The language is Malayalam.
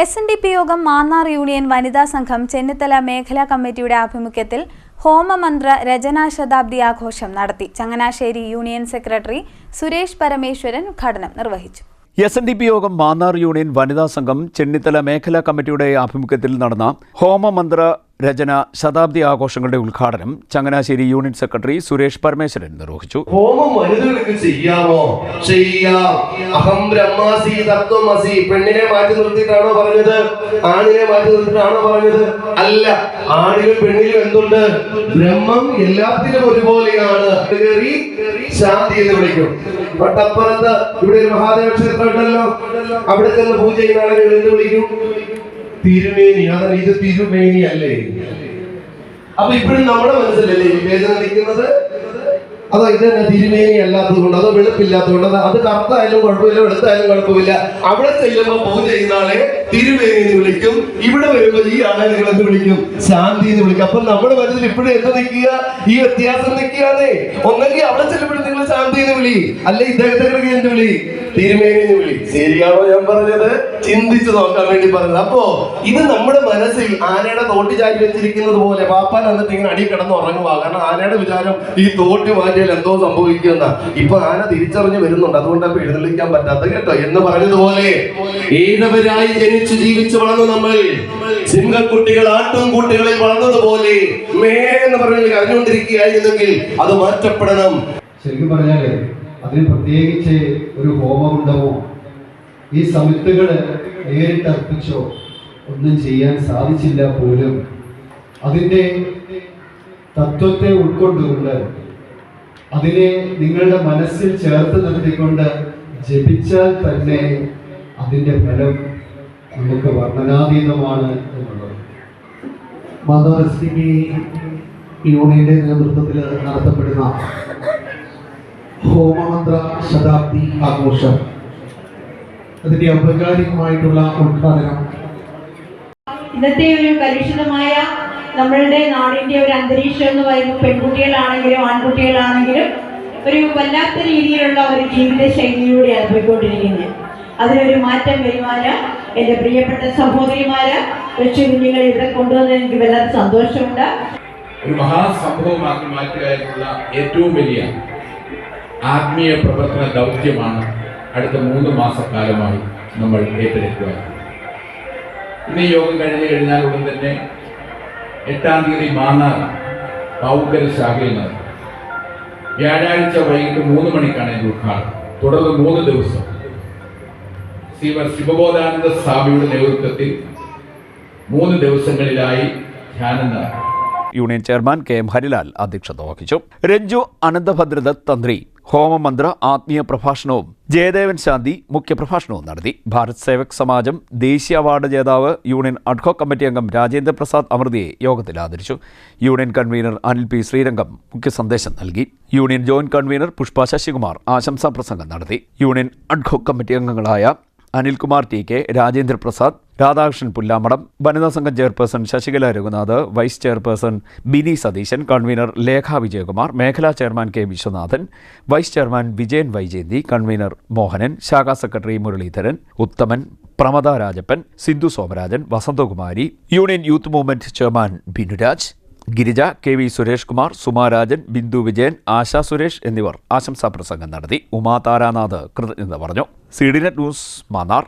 എസ് എൻ ഡി പി യോഗം മാന്നാർ യൂണിയൻ വനിതാ സംഘം ചെന്നിത്തല മേഖലാ കമ്മിറ്റിയുടെ ആഭിമുഖ്യത്തിൽ ഹോമമന്ത്ര രചനാ ശതാബ്ദി ആഘോഷം നടത്തി ചങ്ങനാശ്ശേരി യൂണിയൻ സെക്രട്ടറി സുരേഷ് പരമേശ്വരൻ ഉദ്ഘാടനം നിർവഹിച്ചു എസ് എൻ ഡി പി യോഗം മാന്നാർ യൂണിയൻ വനിതാ സംഘം ചെന്നിത്തല മേഖലാ കമ്മിറ്റിയുടെ ആഭിമുഖ്യത്തിൽ നടന്ന ഹോമമന്ത്ര രചന ശതാബ്ദി ആഘോഷങ്ങളുടെ ഉദ്ഘാടനം ചങ്ങനാശ്ശേരി യൂണിയൻ സെക്രട്ടറി സുരേഷ് പരമേശ്വരൻ നിർവഹിച്ചു. ഹോമം വനിതകൾക്ക് ചെയ്യാമോ? ചെയ്യാം. അഹം ബ്രഹ്മാസി തത്വമസി. പെണ്ണിനെ മാറ്റി നിർത്തിയിട്ടാണോ പറഞ്ഞത്? ആണിനെ മാറ്റി നിർത്തിയിട്ടാണോ പറഞ്ഞത്? അല്ല. ആണിലും പെണ്ണിലും എന്തുണ്ട്? ബ്രഹ്മം എല്ലാത്തിലും ഒരുപോലെയാണ്. ശാന്തി എന്ന് വിളിക്കും. തൊട്ടപ്പുറത്ത് ഇവിടെ ഒരു മഹാദേവ ക്ഷേത്രം ഉണ്ടല്ലോ അവിടെ ചെന്ന് പൂജ ചെയ്യുന്ന ആളുകൾ എന്ത് വിളിക്കും? തിരുമേനി. അതാണ് ഇത് തിരുമേനി അല്ലേ? അപ്പൊ ഇപ്പോഴും നമ്മുടെ മനസ്സിലല്ലേ വിവേചനം നിൽക്കുന്നത്? അതോ ഇത് തന്നെ തിരുമേനി അല്ലാത്തത് കൊണ്ട് അതോ വെളുപ്പില്ലാത്തത് കൊണ്ട് അത് കറുത്തായാലും കുഴപ്പമില്ല വെളുത്തായാലും കുഴപ്പമില്ല. അവിടെ ചെല്ലുമ്പോ പൂജ ചെയ്യുന്ന ആളെ തിരുമേനി എന്ന് വിളിക്കും. ഇവിടെ വരുമ്പോ ഈ ആളെ നിങ്ങൾ എന്ത് വിളിക്കും? ശാന്തി എന്ന് വിളിക്കും. അപ്പൊ നമ്മുടെ മനസ്സിൽ ഇപ്പോഴും എന്ത് നിൽക്കുക? ഈ വ്യത്യാസം നിൽക്കുകയാണേ. ഒന്നെങ്കിൽ അവിടെ ചെല്ലുമ്പോഴും നിങ്ങൾ ശാന്തി എന്ന് വിളി. അല്ലെ ഇദ്ദേഹത്തെ കിടക്കുക എന്ത് വിളി? തിരുമേനി വിളി. ശരിയാണോ ഞാൻ പറഞ്ഞത്? ചിന്തിച്ചു നോക്കാൻ വേണ്ടി പറഞ്ഞത്. അപ്പോ ഇത് നമ്മുടെ മനസ്സിൽ ആനയുടെ തോട്ടി ചാരി വെച്ചിരിക്കുന്നത് പോലെ പാപ്പാൻ എന്നിട്ട് ഇങ്ങനെ അടി കിടന്ന് ഉറങ്ങുക കാരണം ആനയുടെ വിചാരം ഈ തോട്ടി മാറ്റിയാൽ എന്തോ സംഭവിക്കുന്ന ഇപ്പൊ ആന തിരിച്ചറിഞ്ഞ് വരുന്നുണ്ട്. അതുകൊണ്ട് അപ്പൊ എഴുന്നള്ളിക്കാൻ പറ്റാത്ത കേട്ടോ. എന്ന് പറഞ്ഞതുപോലെ ഏതവരായി ജനിച്ചു ജീവിച്ചു വളർന്ന നമ്മൾ സിംഹക്കുട്ടികൾ ആട്ടും കുട്ടികളിൽ വളർന്നതുപോലെ മേ എന്ന് പറഞ്ഞ് കരഞ്ഞുകൊണ്ടിരിക്കുകയായിരുന്നെങ്കിൽ അത് മാറ്റപ്പെടണം. ശരിക്കും പറഞ്ഞാൽ അതിന് പ്രത്യേകിച്ച് ഒരു ഹോമകുണ്ടമോ ഈ സമിത്തുകൾ നേരിട്ട് അർപ്പിച്ചോ ഒന്നും ചെയ്യാൻ സാധിച്ചില്ല പോലും. അതിന്റെ തത്വത്തെ ഉൾക്കൊണ്ടുകൊണ്ട് അതിനെ നിങ്ങളുടെ മനസ്സിൽ ചേർത്ത് നിർത്തിക്കൊണ്ട് ജപിച്ചാൽ തന്നെ അതിന്റെ ഫലം നമുക്ക് വർണനാതീതമാണ് എന്നുള്ളത്. മതപരിസ്ഥിതി യൂണിയന്റെ നേതൃത്വത്തിൽ നടത്തപ്പെടുന്ന ഹോമമന്ത്ര ശതാബ്ദി ആഘോഷം. അതിന്റെ ഔപചാരികമായിട്ടുള്ള ഉദ്ഘാടനം. ഇന്നത്തെ ഒരു കലുഷിതമായ നമ്മളുടെ നാടിന്റെ ഒരു അന്തരീക്ഷം എന്ന് പറയുമ്പോൾ പെൺകുട്ടികളാണെങ്കിലും ആൺകുട്ടികളാണെങ്കിലും ഒരു വല്ലാത്ത രീതിയിലുള്ള ഒരു ജീവിത ശൈലിയിലൂടെയാണ് പോയിക്കൊണ്ടിരിക്കുന്നത്. അതിനൊരു മാറ്റം വരുവാന് എന്റെ പ്രിയപ്പെട്ട സഹോദരിമാര് കൊച്ചു കുഞ്ഞുങ്ങളെ ഇവിടെ കൊണ്ടുവന്നതിൽ എനിക്ക് വല്ലാത്ത സന്തോഷമുണ്ട്. ഒരു മഹാസംഭവമാക്കി മാറ്റുക ഏറ്റവും വലിയ ആത്മീയ പ്രവർത്തന ദൗത്യമാണ് അടുത്ത മൂന്ന് മാസക്കാലമായി നമ്മൾ ഏറ്റെടുക്കുക. ഇന്ന് യോഗം കഴിഞ്ഞ് കഴിഞ്ഞാൽ ഉടൻ തന്നെ എട്ടാം തീയതി മാന്നാർ പാവുക്കര ശാഖയിൽ നടക്കും. വ്യാഴാഴ്ച വൈകിട്ട് മൂന്ന് മണിക്കാണ് എന്റെ ഉദ്ഘാടനം. തുടർന്ന് മൂന്ന് ദിവസം ശ്രീമർ ശിവബോധാനന്ദ സ്വാമിയുടെ നേതൃത്വത്തിൽ മൂന്ന് ദിവസങ്ങളിലായി ധ്യാനം നടക്കും. Union chairman K M Harilal അധ്യക്ഷത വഹിച്ചു. രഞ്ജു അനന്തഭദ്രദത്ത് തന്ത്രി ഹോമമന്ത്ര ആത്മീയ പ്രഭാഷണവും ജയദേവൻ ശാന്തി മുഖ്യപ്രഭാഷണവും നടത്തി. ഭാരത് സേവക് സമാജം ദേശീയ അവാർഡ് ജേതാവ് യൂണിയൻ അഡ്ഹോ കമ്മിറ്റി അംഗം രാജേന്ദ്ര പ്രസാദ് അമൃതിയെ യോഗത്തിൽ ആദരിച്ചു. Union convener Anil P Sreerangam മുഖ്യ സന്ദേശം നൽകി. Union joint convener Pushpa Sasikumar ആശംസാ പ്രസംഗം നടത്തി. യൂണിയൻ അഡ്ഹോ കമ്മിറ്റി അംഗങ്ങളായ അനിൽകുമാർ ടി കെ രാജേന്ദ്ര പ്രസാദ് രാധാകൃഷ്ണൻ പുല്ലാമടം വനിതാ സംഘം chairperson Sasikala Raghunath vice chairperson Bini Satheesan convener Lekha Vijayakumar മേഖലാ chairman K Viswanathan vice chairman Vijayan Vaijayanthi convener Mohanan ശാഖാ secretary Muraleedharan Uthaman Pramada Rajappan Sindhu Somarajan Vasanthakumari union youth movement chairman Binuraj Girija K V Suresh Kumar Sumarajan Bindu Vijayan Asha Suresh എന്നിവർ ആശംസാ പ്രസംഗം നടത്തി. ഉമാ താരാനാഥ് കൃതജ്ഞത പറഞ്ഞു. C D net news Mannar.